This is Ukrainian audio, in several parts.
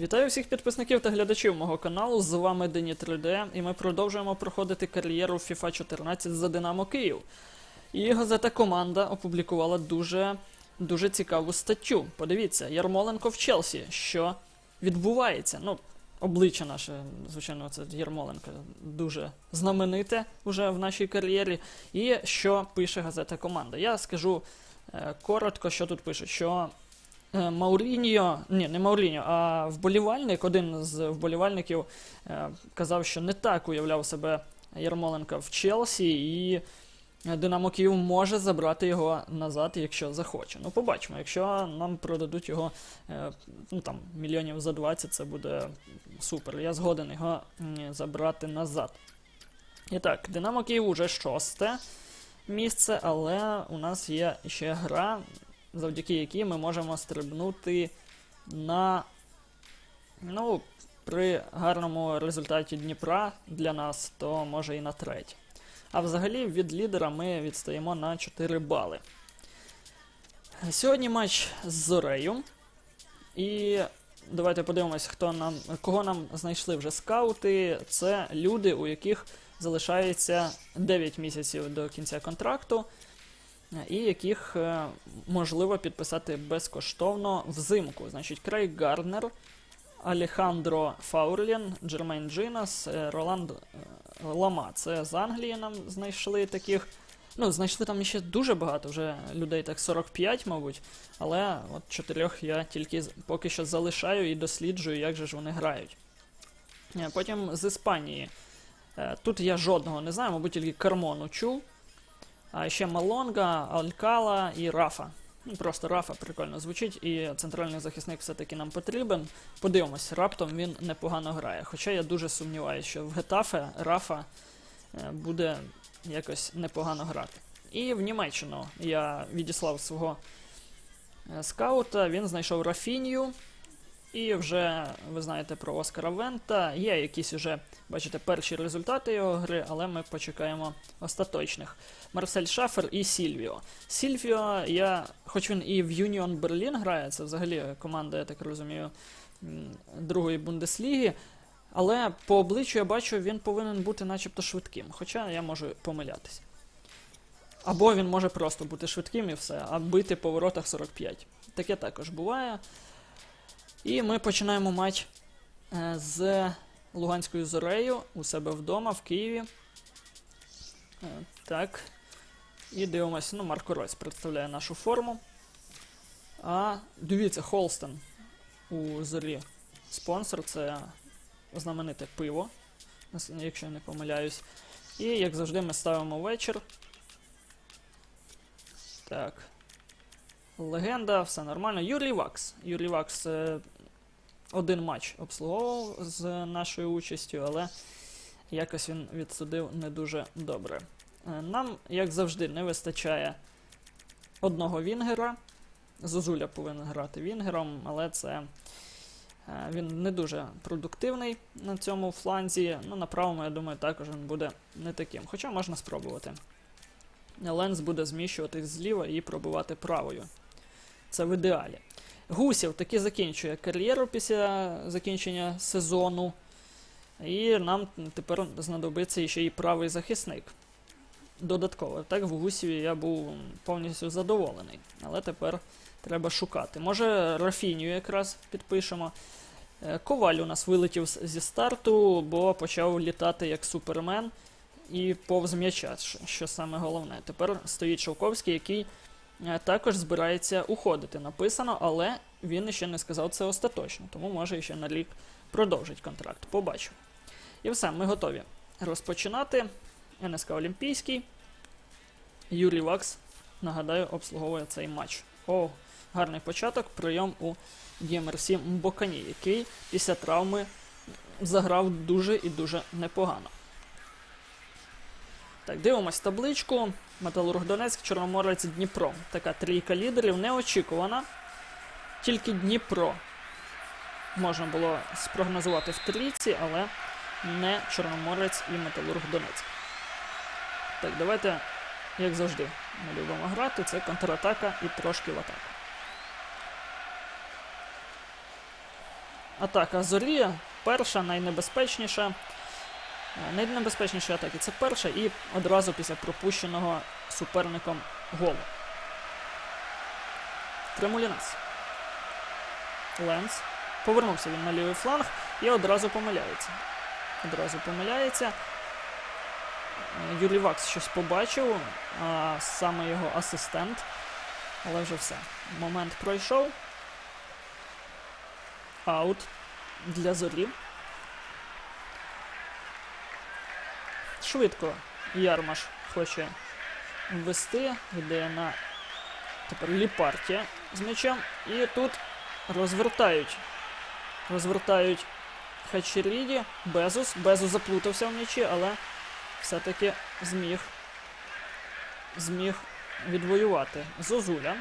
Вітаю всіх підписників та глядачів мого каналу. З вами Дені 3D, і ми продовжуємо проходити кар'єру FIFA 14 за Динамо Київ. І газета Команда опублікувала дуже, дуже цікаву статтю. Подивіться, Ярмоленко в Челсі. Що відбувається? Ну, обличчя наше, звичайно, це Ярмоленко дуже знамените уже в нашій кар'єрі. І що пише газета Команда? Я скажу е, коротко, що тут пишуть, що Мауріньо, ні, не Мауріньо, а вболівальник, один з вболівальників е, казав, що не так уявляв себе Ярмоленка в Челсі, і Динамо Київ може забрати його назад, якщо захоче. Ну, побачимо, якщо нам продадуть його е, ну, там, мільйонів за 20, це буде супер. Я згоден його забрати назад. І так, Динамо Київ уже шосте місце, але у нас є ще гра, завдяки якій ми можемо стрибнути на. Ну, при гарному результаті Дніпра для нас, то може і на третє. А взагалі від лідера ми відстаємо на 4 бали. Сьогодні матч з Зорею. І давайте подивимось, хто нам, кого нам знайшли вже скаути. Це люди, у яких залишається 9 місяців до кінця контракту, і яких е, можливо підписати безкоштовно взимку. Значить, Крейг Гарднер, Алехандро Фаурлін, Джермейн Джинас, е, Роланд е, Лама. Це з Англії нам знайшли таких. Ну, знайшли там ще дуже багато вже людей, так 45, мабуть. Але от чотирьох я тільки поки що залишаю і досліджую, як же ж вони грають. Потім з Іспанії. Тут я жодного не знаю, мабуть, тільки Кармону чув. А ще Малонга, Алькала і Рафа. Ну, Просто Рафа прикольно звучить, і центральний захисник все-таки нам потрібен. Подивимось, раптом він непогано грає. Хоча я дуже сумніваюся, що в Гетафе Рафа е, буде якось непогано грати. І в Німеччину я відіслав свого е, скаута, він знайшов Рафінію. І вже ви знаєте про Оскара Вента. Є якісь уже, бачите, перші результати його гри, але ми почекаємо остаточних. Марсель Шафер і Сільвіо. Сільвіо, я, хоч він і в Юніон Берлін грає, це взагалі команда, я так розумію, другої Бундесліги. Але по обличчю я бачу, він повинен бути начебто швидким. Хоча я можу помилятися. Або він може просто бути швидким і все, а бити по воротах 45. Таке також буває. І ми починаємо матч е, з Луганською Зорею у себе вдома в Києві. Е, Так. І дивимося, ну, Марко Ройс представляє нашу форму. А дивіться, Холстон у зорі. Спонсор це знамените пиво, якщо я не помиляюсь. І, як завжди, ми ставимо вечір. Так. Легенда, все нормально. Юрій Вакс. Юрій Вакс е, один матч обслуговував з нашою участю, але якось він відсудив не дуже добре. Е, Нам, як завжди, не вистачає одного Вінгера. Зозуля повинен грати Вінгером, але це е, він не дуже продуктивний на цьому фланзі. Ну, на правому, я думаю, також він буде не таким. Хоча можна спробувати. Ленс буде зміщуватись зліва і пробувати правою. Це в ідеалі. Гусів таки закінчує кар'єру після закінчення сезону. І нам тепер знадобиться ще і правий захисник. Додатково. Так, в Гусіві я був повністю задоволений. Але тепер треба шукати. Може, Рафінію якраз підпишемо. Е, Коваль у нас вилетів зі старту, бо почав літати як супермен і повз м'яча, що- саме головне. Тепер стоїть Шовковський, який також збирається уходити. Написано, але він ще не сказав це остаточно, тому може ще на рік продовжить контракт. Побачимо. І все, ми готові розпочинати. НСК Олімпійський. Юрій Вакс, нагадаю, обслуговує цей матч. О, гарний початок. Прийом у DMRC Мбокані, який після травми заграв дуже і дуже непогано. Так, дивимось табличку. Металург Донецьк, Чорноморець Дніпро. Така трійка лідерів неочікувана. Тільки Дніпро можна було спрогнозувати в трійці, але не Чорноморець і Металург Донецьк. Так, давайте, як завжди, ми любимо грати. Це контратака і трошки в атаку. атака зорі. Перша, найнебезпечніша. Е, Найнебезпечніші атаки це перша і одразу після пропущеного суперником голу. Тремулінас. Ленс. Повернувся він на лівий фланг і одразу помиляється. Одразу помиляється. Юрій Вакс щось побачив, а саме його асистент. Але вже все. Момент пройшов. Аут для зорі. Швидко Ярмаш хоче ввести, йде на тепер ліпартія з м'ячем. І тут розвертають. Розвертають Хачеріді, Безус. Безус заплутався в м'ячі, але все-таки зміг. Зміг відвоювати Зозуля.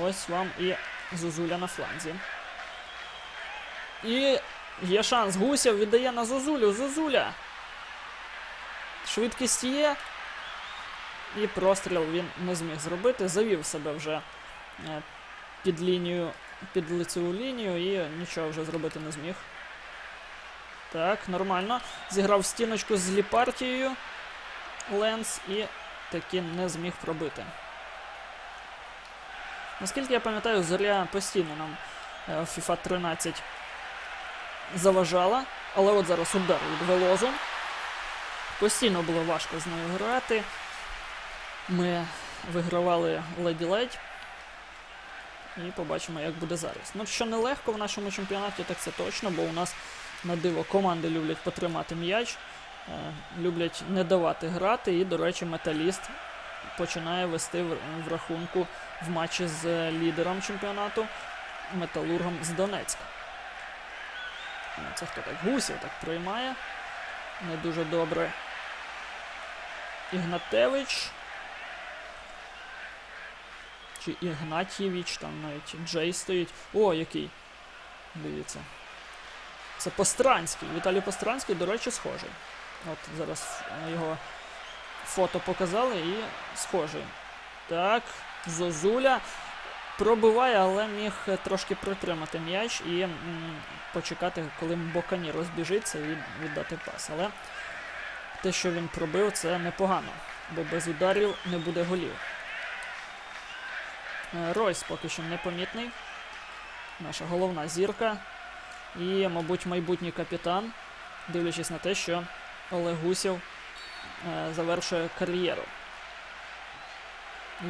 Ось вам і Зозуля на фланзі. І є шанс. Гусєв віддає на Зозулю. Зозуля. Швидкість є. І простріл він не зміг зробити. Завів себе вже е, під лінію, під лицеву лінію і нічого вже зробити не зміг. Так, нормально. Зіграв стіночку з ліпартією. Ленс і таки не зміг пробити. Наскільки я пам'ятаю, зоря постійно нам е, FIFA 13 заважала, але от зараз удар від Велозу. Постійно було важко з нею грати. Ми вигравали ледь-ледь. І побачимо, як буде зараз. Ну, що нелегко в нашому чемпіонаті, так це точно, бо у нас на диво команди люблять потримати м'яч, е, люблять не давати грати. І, до речі, металіст починає вести в, рахунку в матчі з лідером чемпіонату металургом з Донецька. Е, Це хто так? Гусів так приймає. Не дуже добре. Ігнатевич. Чи Ігнатєвич, там навіть Джей стоїть. О, який. Дивіться. Це Постранський. Віталій Постранський, до речі, схожий. От зараз е, його фото показали і схожий. Так, Зозуля пробиває, але міг трошки притримати м'яч і м, почекати, коли Бокані розбіжиться і віддати пас. Але те, що він пробив, це непогано, бо без ударів не буде голів. Е, Ройс поки що непомітний. Наша головна зірка. І, мабуть, майбутній капітан, дивлячись на те, що Олег Гусєв е, завершує кар'єру.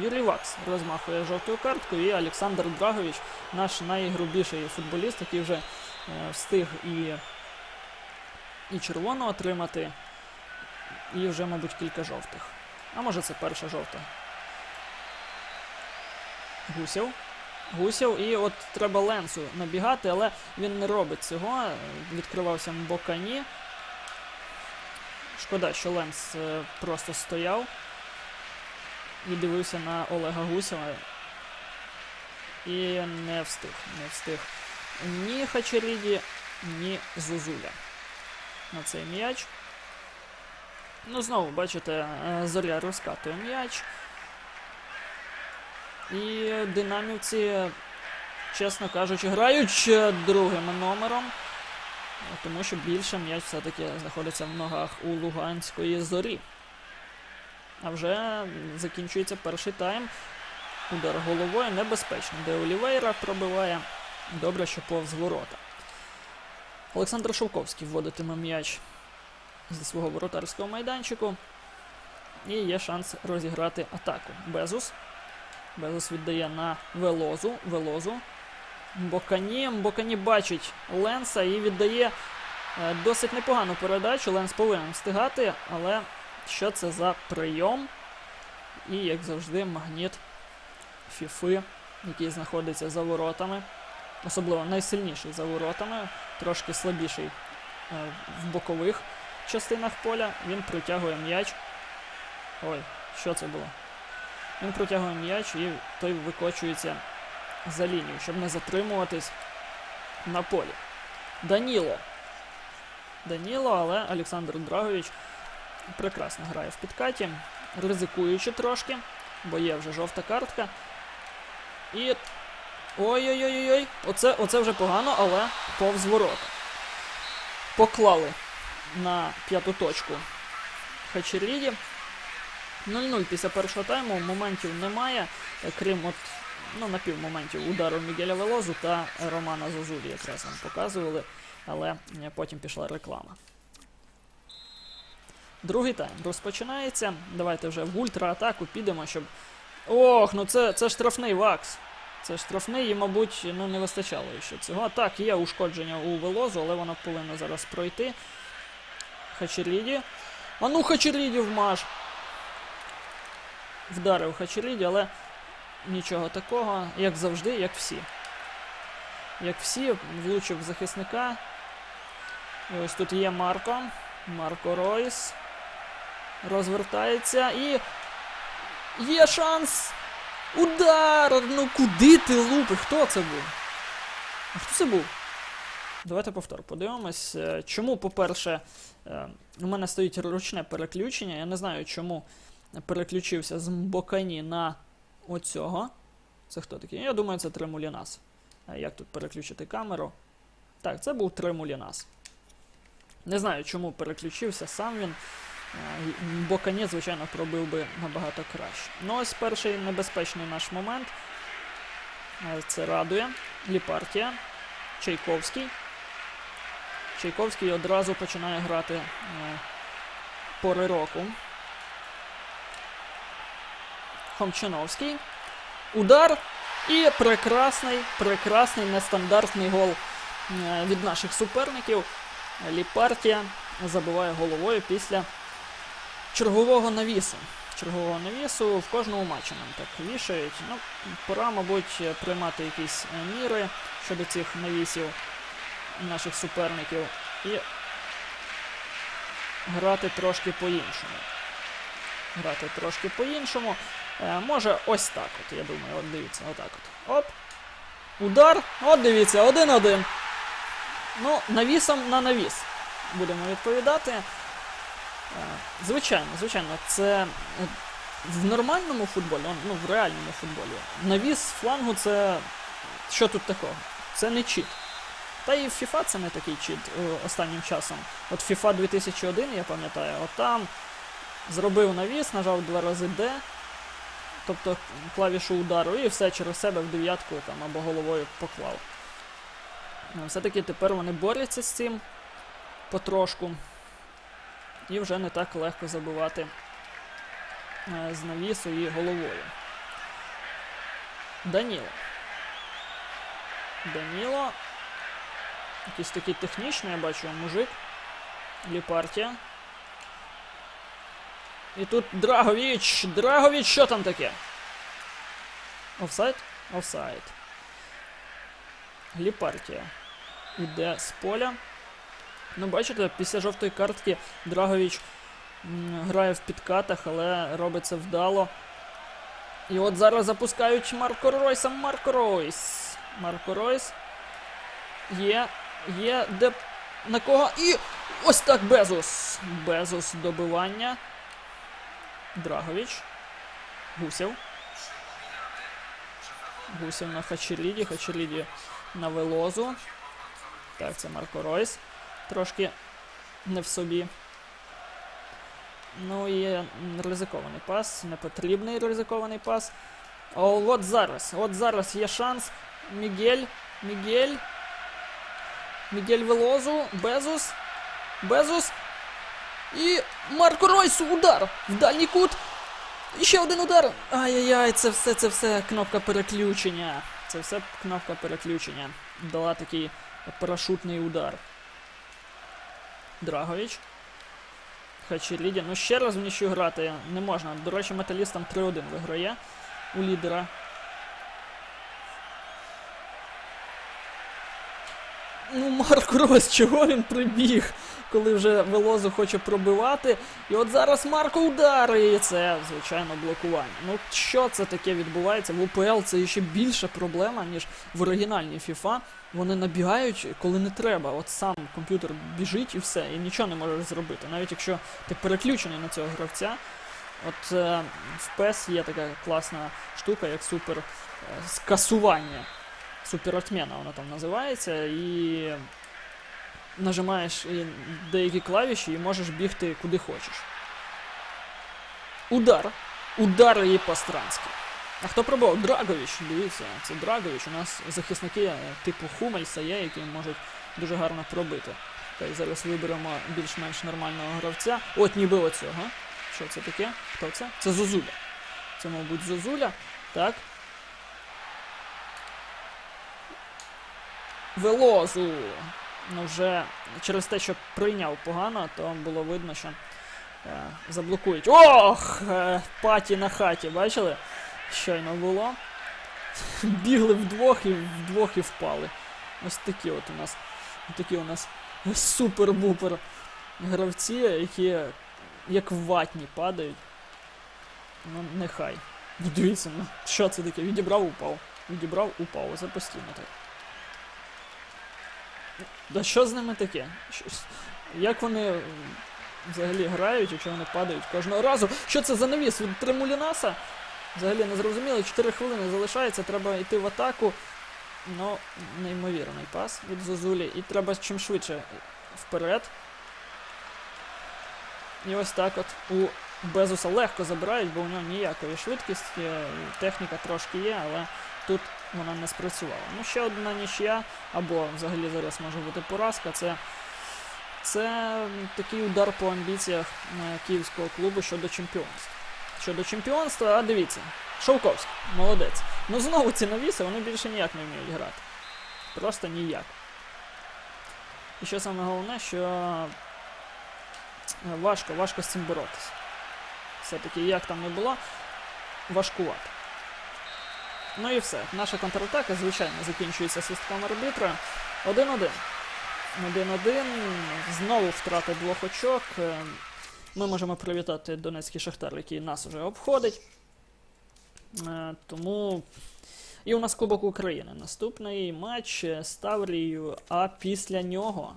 Юрій Вакс розмахує жовтою карткою, і Олександр Драгович, наш найгрубіший футболіст, який вже е, встиг і, і червону отримати, і вже, мабуть, кілька жовтих. А може це перша жовта. Гусєв. Гусєв, і от треба Ленсу набігати, але він не робить цього. Відкривався Mbokani. Шкода, що Ленс просто стояв і дивився на Олега Гусєва. І не встиг. Не встиг ні Хачеріді, ні Зузуля на цей м'яч. Ну, знову, бачите, е, зоря розкатує м'яч. І динамівці, чесно кажучи, грають другим номером, тому що більше м'яч все-таки знаходиться в ногах у Луганської зорі. А вже закінчується перший тайм. Удар головою небезпечно, де Олівейра пробиває. Добре, що повз ворота. Олександр Шовковський вводитиме м'яч зі свого воротарського майданчику. І є шанс розіграти атаку. Безус. Безус віддає на Велозу. Велозу. Бокані. Бокані бачить Ленса і віддає е, досить непогану передачу. Ленс повинен встигати, але що це за прийом? І, як завжди, магніт Фіфи, який знаходиться за воротами. Особливо найсильніший за воротами, трошки слабіший е, в бокових частинах поля. Він притягує м'яч. Ой, що це було? Він протягує м'яч і той викочується за лінію, щоб не затримуватись на полі. Даніло. Даніло, але Олександр Драгович прекрасно грає в підкаті, ризикуючи трошки, бо є вже жовта картка. І Ой-ой-ой-ой. Оце, оце вже погано, але повз ворота. Поклали на п'яту точку Хачеріді. 0-0 після першого тайму. Моментів немає, крім от, ну, напівмоментів удару Мігеля Велозу та Романа Зозулі якраз нам показували, але потім пішла реклама. Другий тайм розпочинається. Давайте вже в ультраатаку підемо, щоб. Ох, ну це, це штрафний вакс. Це штрафний і, мабуть, ну, не вистачало ще цього. Так, є ушкодження у Велозу, але воно повинно зараз пройти. Хачеріді. А ну Хачеріді вмаж. Вдарив Хачеріді, але нічого такого, як завжди, як всі. Як всі, влучив захисника. І ось тут є Марко. Марко Ройс. Розвертається і. Є шанс! Удар! Ну куди ти лупиш? Хто це був? А хто це був? Давайте повтор подивимось. Е, Чому, по-перше, е, у мене стоїть ручне переключення. Я не знаю, чому переключився з Мбокані на оцього. Це хто такий? Я думаю, це Тремулінас. Як тут переключити камеру? Так, це був Тремулінас. Не знаю, чому переключився сам він. Е, і Мбокані, звичайно, пробив би набагато краще. Ну, ось перший небезпечний наш момент. Е, Це радує. Ліпартія. Чайковський. Чайковський одразу починає грати е, пори року. Хомчиновський. Удар. І прекрасний, прекрасний нестандартний гол е, від наших суперників. Ліпартія забиває головою після чергового навісу. Чергового навісу в кожному матчі нам так вішають. Ну, пора, мабуть, приймати якісь міри щодо цих навісів наших суперників і грати трошки по-іншому. Грати трошки по-іншому. Е, може, ось так от, я думаю, от дивіться, отак от. Оп. Удар. От дивіться, один-один. Ну, навісом на навіс. Будемо відповідати. Е, Звичайно, звичайно, це в нормальному футболі, ну, в реальному футболі. Навіс флангу це. Що тут такого? Це не чіт. Та і в FIFA це не такий чіт е, останнім часом. От FIFA 2001, я пам'ятаю, от там зробив навіс, нажав два рази D, тобто клавішу удару, і все через себе в дев'ятку там або головою поклав. Ну, Все-таки тепер вони борються з цим потрошку. І вже не так легко забивати е, з навісу і головою. Даніло. Даніло. Якийсь такий технічний, я бачу, мужик. Ліпартія. І тут Драговіч. Драговіч, що там таке? Офсайд? Офсайд. Ліпартія. Іде з поля. Ну, бачите, після жовтої картки Драговіч грає в підкатах, але робить це вдало. І от зараз запускають Марко Ройса. Марко Ройс. Марко Ройс. Є. Є. Де. На кого? І. Ось так Безус. Безус добивання. Драговіч. Гусєв. Гусєв на Хачеліді. Хачеліді на Велозу. Так, це Марко Ройс. Трошки не в собі. Ну і ризикований пас, непотрібний ризикований пас. О, от зараз, от зараз є шанс. Мігель, Мігель. Мігель Велозу, Безус. Безус. І Марко Ройс, удар! В дальній кут. І ще один удар. Ай-яй-яй, це все, це все кнопка переключення. Це все кнопка переключення. Дала такий парашутний удар. Драгович. Хачеліді. Ну ще раз в нічю грати не можна. До речі, металіст там 3-1 виграє у лідера. Ну, Марк Рос, чого він прибіг, коли вже Велозу хоче пробивати. І от зараз Марко удари, і це, звичайно, блокування. Ну, що це таке відбувається? В УПЛ це ще більша проблема, ніж в оригінальній FIFA. Вони набігають, коли не треба. От сам комп'ютер біжить і все, і нічого не можеш зробити. Навіть якщо ти переключений на цього гравця. От е, в PES є така класна штука, як супер е, скасування. Суперотмена вона там називається, і нажимаєш деякі клавіші і можеш бігти куди хочеш. Удар. Удар і Пастранський. А хто пробував? Драгович, дивіться, це Драгович. У нас захисники е, типу Хумельса є, які можуть дуже гарно пробити. Так, зараз виберемо більш-менш нормального гравця. От ніби оцього. Що це таке? Хто це? Це Зозуля. Це, мабуть, Зозуля. Так. Велозу. Ну, вже через те, що прийняв погано, то було видно, що е, заблокують. Ох! Е, паті на хаті, бачили? Щойно було. Бігли вдвох і вдвох і впали. Ось такі от у нас. Такі у нас супер-бупер гравці, які як ватні падають. Ну, нехай. Дивіться, ну що це таке? Відібрав, упав. Відібрав, упав. Це постійно так. Да що з ними таке? Як вони взагалі грають, якщо вони падають кожного разу? Що це за навіс від Тремулінаса? Взагалі не зрозуміло, 4 хвилини залишається, треба йти в атаку. Ну, неймовірний пас від Зозулі. І треба чим швидше вперед. І ось так от у Безуса легко забирають, бо у нього ніякої швидкості, техніка трошки є, але тут вона не спрацювала. Ну, ще одна нічия, або взагалі зараз може бути поразка. Це, це такий удар по амбіціях е, київського клубу щодо чемпіонства. Щодо чемпіонства, а дивіться, Шовковський, молодець. Ну знову ці навіси, вони більше ніяк не вміють грати. Просто ніяк. І що саме головне, що е, важко, важко з цим боротися. Все-таки, як там не було, важкувато. Ну і все. Наша контратака, звичайно, закінчується свистком арбітра. 1-1. 1-1. Знову втрата двох очок. Е, Ми можемо привітати Донецький Шахтар, який нас вже обходить. Е, Тому. І у нас Кубок України. Наступний матч е, з Таврією, а після нього.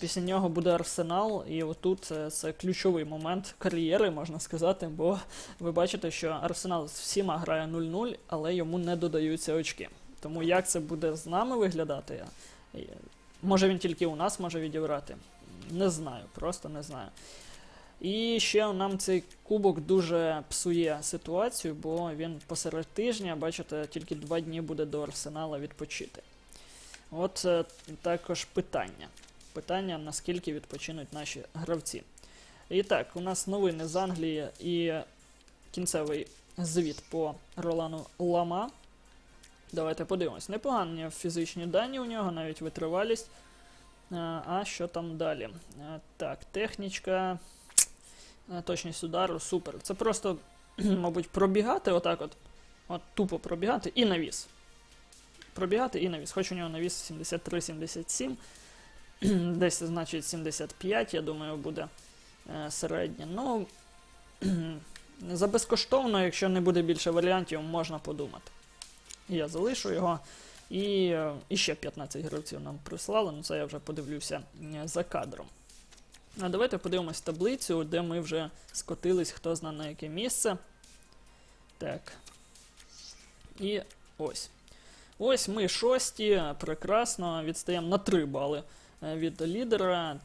Після нього буде Арсенал, і отут е, це ключовий момент кар'єри, можна сказати, бо ви бачите, що Арсенал з всіма грає 0-0, але йому не додаються очки. Тому як це буде з нами виглядати? е, Може він тільки у нас може відібрати? Не знаю, просто не знаю. І ще нам цей кубок дуже псує ситуацію, бо він посеред тижня, бачите, тільки два дні буде до Арсенала відпочити. От е, також питання. Питання, наскільки відпочинуть наші гравці. І так, у нас новини з Англії і кінцевий звіт по Ролану Лама. Давайте подивимось. Непогані фізичні дані у нього, навіть витривалість. Е, А що там далі? Е, Так, технічка. е, Точність удару, супер. Це просто, мабуть, пробігати отак от. От тупо пробігати і навіс. Пробігати і навіс. Хоч у нього навіс 73-77. Десь, значить, 75, я думаю, буде е, середнє. Ну, за безкоштовно, якщо не буде більше варіантів, можна подумати. Я залишу його. І, е, і ще 15 гравців нам прислали, ну це я вже подивлюся е, за кадром. А давайте подивимось таблицю, де ми вже скотились, хто зна на яке місце. Так. І ось. Ось ми шості, прекрасно, відстаємо на 3 бали від лідера.